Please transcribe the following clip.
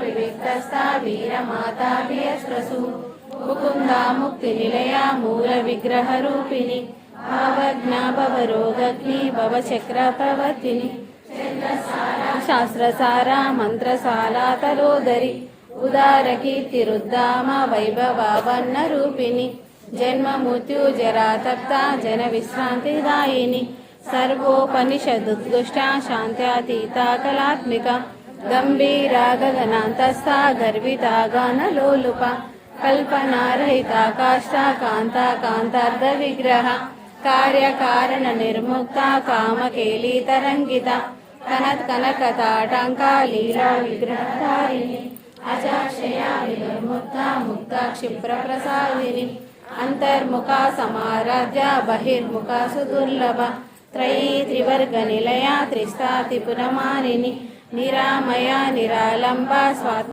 వివిక్తస్థా వీరమాతా వియస్రసు ముకుందా ముక్తి నిలయా మూల విగ్రహ రూపిణి భావజ్ఞా భవరోగగ్ని భవచక్ర ప్రవర్తిని శాస్త్రసార మంత్రసాల తరోదరి ఉదార వైభవావన్న రూపిణి జన్మ మృత్యు జరాతప్త జన విశ్రాంతి దాయిని సర్వోపనిషదుద్గుష్ట శాంత్యాతీత కళాత్మిక గంభీరా గగనాంతస్థ గర్విత గానలోలుప కల్పనారహిత కాష్ట కాంత కాంతార్ధ విగ్రహ కార్యకారణ నిర్ముక్త కామకేలి తరంగిత కనత్ కనక తాటంక లీలా విగ్రహధారిణి అజాక్షయ విముక్త ముక్త క్షిప్ర ప్రసాదిని అంతర్ముఖ సమారాధ్య బహిర్ముఖ సుదుర్లభ త్రయీ త్రివర్గ నిలయ త్రిస్థాతి పురమానిని నిరామయ నిరాలంబ స్వా